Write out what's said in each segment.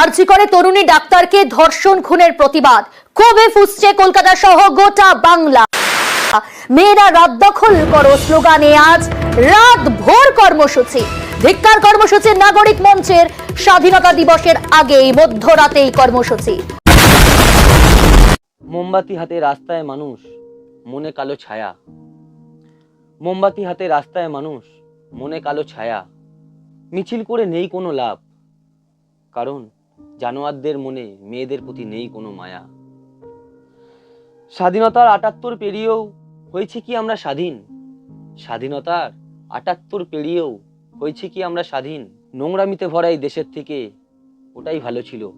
আর্জি করে তরুণী ডাক্তারকে ধর্ষণ খুনের প্রতিবাদ। ক্ষোভে ফুসছে কলকাতা সহ গোটা বাংলা। মেয়েরা রাত দখল করো স্লোগানে আজ রাত ভোর কর্মসূচি। ধিক্কার কর্মসূচির নাগরিক মঞ্চের স্বাধীনতা দিবসের আগেই মধ্যরাতেই কর্মসূচি। মোমবাতি হাতে রাস্তায় মানুষ, মনে কালো ছায়া। মোমবাতি হাতে রাস্তায় মানুষ, মনে কালো ছায়া। মিছিল করে নেই কোনো লাভ। কারণ জানোয়ারদের মনে মেয়েদের প্রতি নেই কোনো মায়া। স্বাধীনতার আটাত্তর পেরিয়েও হয়েছে কি আমরা স্বাধীন? স্বাধীনতার আটাত্তর পেরিয়েও হয়েছে কি আমরা স্বাধীন? নোংরামিতে ভরা এই দেশের থেকে ওটাই ভালো ছিল,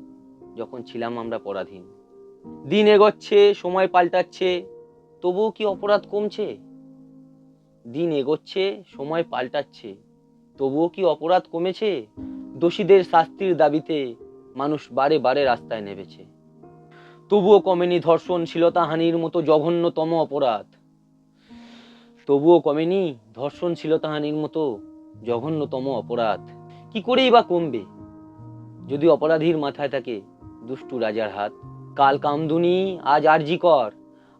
যখন ছিলাম আমরা পরাধীন। দিন এগোচ্ছে, সময় পাল্টাচ্ছে, তবুও কি অপরাধ কমছে? দিন এগোচ্ছে, সময় পাল্টাচ্ছে, তবুও কি অপরাধ কমেছে? দোষীদের শাস্তির দাবিতে মানুষ বারে বারে রাস্তায় নেমেছে। তবুও কমেনি ধর্ষণ শ্লীলতাহানির মতো জঘন্যতম অপরাধ। তবুও কমেনি ধর্ষণ শ্লীলতাহানির মতো জঘন্যতম অপরাধ। কি করেই বা কমবে? যদি অপরাধীর মাথায় থাকে দুষ্টু রাজার হাত, কাল কামদুনি আজ আরজি কর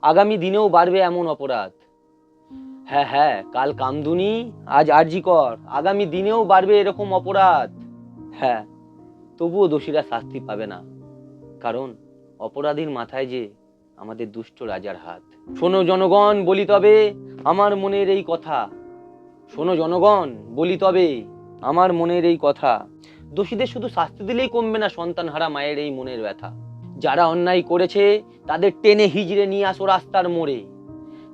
আগামী দিনেও বাড়বে এমন অপরাধ। হ্যাঁ হ্যাঁ কাল কামদুনি আজ আরজি কর আগামী দিনেও বাড়বে এরকম অপরাধ। হ্যাঁ তবুও দোষীরা শাস্তি পাবে না। কারণ অপরাধীর মাথায় যে আমাদের দুষ্ট রাজার হাত। শোনো জনগণ, বলি তবে আমার মনের এই কথা। শোনো জনগণ, বলি তবে আমার মনের এই কথা। দোষীদের শুধু শাস্তি দিলেই কমবে না সন্তান হারা মায়ের এই মনের ব্যথা। যারা অন্যায় করেছে, তাদের টেনে হিজড়ে নিয়ে আসো রাস্তার মোড়ে।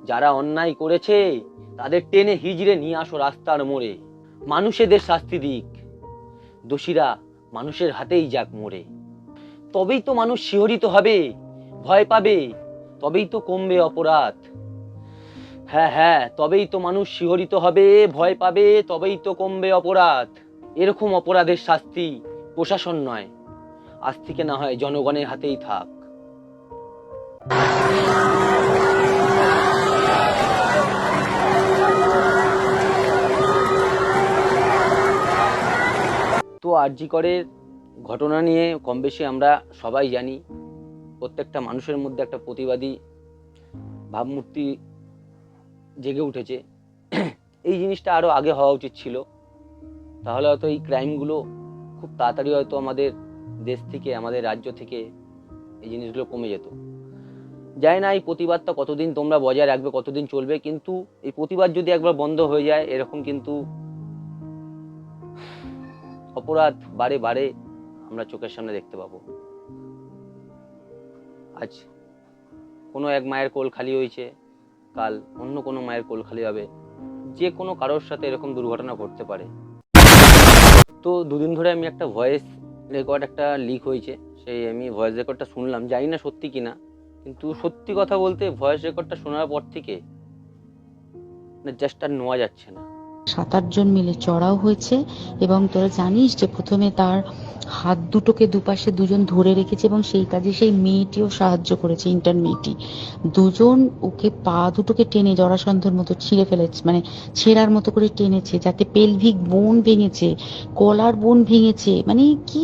যারা অন্যায় করেছে, তাদের টেনে হিজড়ে নিয়ে আসো রাস্তার মোড়ে। মানুষেদের শাস্তি দিক। দোষীরা মানুষের হাতেই যাক মোড়ে তবেই তো মানুষ শিহরিত হবে, ভয় পাবে, তবেই তো কমবে অপরাধ। হ্যাঁ হ্যাঁ তবেই তো মানুষ শিহরিত হবে, ভয় পাবে, তবেই তো কমবে অপরাধ। এরকম অপরাধের শাস্তি প্রশাসন নয়, আজ থেকে না হয় জনগণের হাতেই থাক। তো আরজি করের ঘটনা নিয়ে কম বেশি আমরা সবাই জানি। প্রত্যেকটা মানুষের মধ্যে একটা প্রতিবাদী ভাবমূর্তি জেগে উঠেছে। এই জিনিসটা আরও আগে হওয়া উচিত ছিল। তাহলে হয়তো এই ক্রাইমগুলো খুব তাড়াতাড়ি হয়তো আমাদের দেশ থেকে, আমাদের রাজ্য থেকে এই জিনিসগুলো কমে যেত। যায় না এই প্রতিবাদটা কতদিন তোমরা বজায় রাখবে, কতদিন চলবে, কিন্তু এই প্রতিবাদ যদি একবার বন্ধ হয়ে যায়, এরকম কিন্তু অপরাধ বারে বারে আমরা চোখের সামনে দেখতে পাবো। আজ কোনো এক মায়ের কোল খালি হয়েছে, কাল অন্য কোনো মায়ের কোল খালি হবে। যে কোনো কারোর সাথে এরকম দুর্ঘটনা ঘটতে পারে। তো দুদিন ধরে আমি একটা ভয়েস রেকর্ড একটা লিক হয়েছে। সেই আমি ভয়েস রেকর্ডটা শুনলাম, জানি না সত্যি কিনা। কিন্তু সত্যি কথা বলতে ভয়েস রেকর্ডটা শোনার পর থেকে জাস্ট আর নোয়া যাচ্ছে না। সাত আটজন মিলে চড়াও হয়েছে এবং তোরা জানিস যে প্রথমে তার হাত দুটোকে দুপাশে দুজন ধরে রেখেছে এবং সেই কাজে সেই মেয়েটিও সাহায্য করেছে ইন্টার মেয়েটি। দুজন ওকে পা দুটোকে টেনে জরাসন্ধর মতো ছিঁড়ে ফেলেছে মানে ছেঁড়ার মতো করে টেনেছে, যাতে পেলভিক বোন ভেঙেছে, কলার বোন ভেঙেছে মানে কি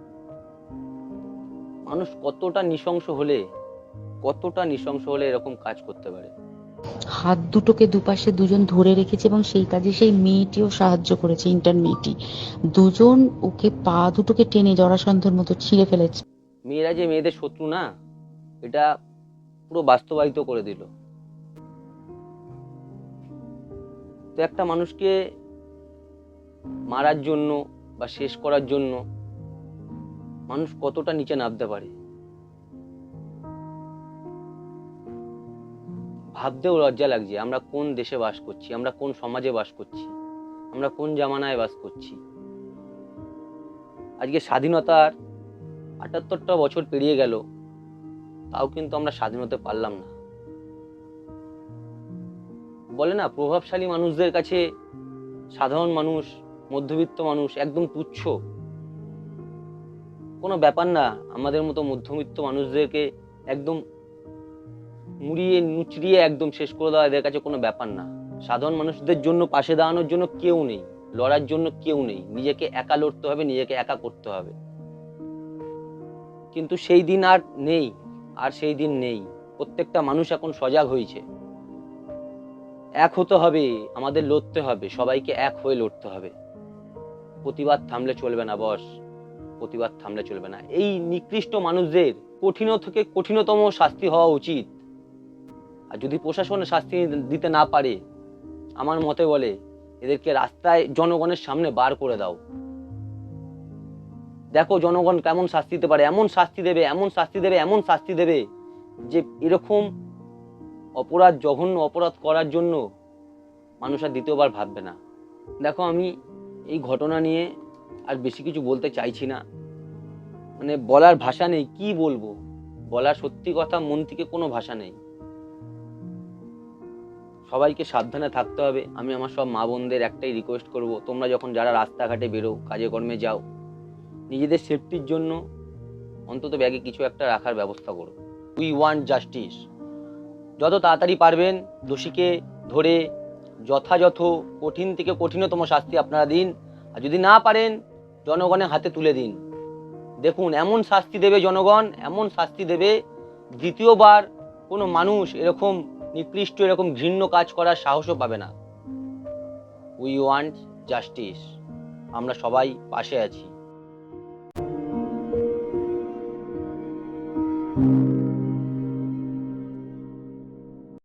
মানুষ কতটা নৃশংস হলে কতটা নৃশংস হলে এরকম কাজ করতে পারে? হাত দুটোকে দুপাশে দুজন ধরে রেখেছে এবং সেই কাজে সেই মেয়েটিও সাহায্য করেছে ইন্টার মেয়েটি। দুজন ওকে পা দুটোকে টেনে জরাসন্ধর মতো ছিঁড়ে ফেলেছে। মেয়েরা যে মেয়েদের শত্রু না এটা পুরো বাস্তবায়িত করে দিল। তো একটা মানুষকে মারার জন্য বা শেষ করার জন্য মানুষ কতটা নিচে নামতে পারে? ভাবতেও লজ্জা লাগছে, আমরা কোন দেশে বাস করছি, আমরা কোন সমাজে বাস করছি, আমরা কোন জামানায় বাস করছি? আজকে স্বাধীনতার আটাত্তরটা বছর পেরিয়ে গেল, তাও কিন্তু আমরা স্বাধীন হতে পারলাম না। বলে না, প্রভাবশালী মানুষদের কাছে সাধারণ মানুষ, মধ্যবিত্ত মানুষ একদম তুচ্ছ। কোনো ব্যাপার না। আমাদের মতো মধ্যবিত্ত মানুষদেরকে একদম মুড়িয়ে, নুচড়িয়ে একদম শেষ করে দেওয়া এদের কাছে কোনো ব্যাপার না। সাধারণ মানুষদের জন্য, পাশে দাঁড়ানোর জন্য কেউ নেই। লড়ার জন্য কেউ নেই। নিজেকে একা লড়তে হবে, নিজেকে একা করতে হবে। কিন্তু সেই দিন আর নেই, আর সেই দিন নেই। প্রত্যেকটা মানুষ এখন সজাগ হয়েছে। এক হতে হবে, আমাদের লড়তে হবে। সবাইকে এক হয়ে লড়তে হবে। প্রতিবাদ থামলে চলবে না, বস। প্রতিবাদ থামলে চলবে না। এই নিকৃষ্ট মানুষদের কঠিন থেকে কঠিনতম শাস্তি হওয়া উচিত। আর যদি প্রশাসন শাস্তি দিতে না পারে, আমার মতে বলে, এদেরকে রাস্তায় জনগণের সামনে বার করে দাও। দেখো জনগণ কেমন শাস্তি দিতে পারে, এমন শাস্তি দেবে, এমন শাস্তি দেবে, এমন শাস্তি দেবে যে এরকম অপরাধ, জঘন্য অপরাধ করার জন্য মানুষ আর দ্বিতীয়বার ভাববে না। দেখো আমি এই ঘটনা নিয়ে আর বেশি কিছু বলতে চাইছি না। মানে বলার ভাষা নেই, কি বলব? বলার সত্যি কথা মন থেকে কোনো ভাষা নেই। সবাইকে সাবধানে থাকতে হবে। আমি আমার সব মা বোনদের একটাই রিকোয়েস্ট করব, তোমরা যখন যারা রাস্তাঘাটে বেরো কাজে কর্মে যাও, নিজেদের সেফটির জন্য অন্তত ব্যাগে কিছু একটা রাখার ব্যবস্থা করো। উই ওয়ান্ট জাস্টিস যত তাড়াতাড়ি পারবেন, দোষীকে ধরে যথাযথ, কঠিন থেকে কঠিনতম শাস্তি আপনারা দিন। আর যদি না পারেন, জনগণের হাতে তুলে দিন। দেখুন, এমন শাস্তি দেবে জনগণ, এমন শাস্তি দেবে দ্বিতীয়বার কোনো মানুষ এরকম নিকৃষ্ট, এরকম ঘৃণ্য কাজ করার সাহসও পাবে না। উই ওয়ান্ট জাস্টিস আমরা সবাই পাশে আছি।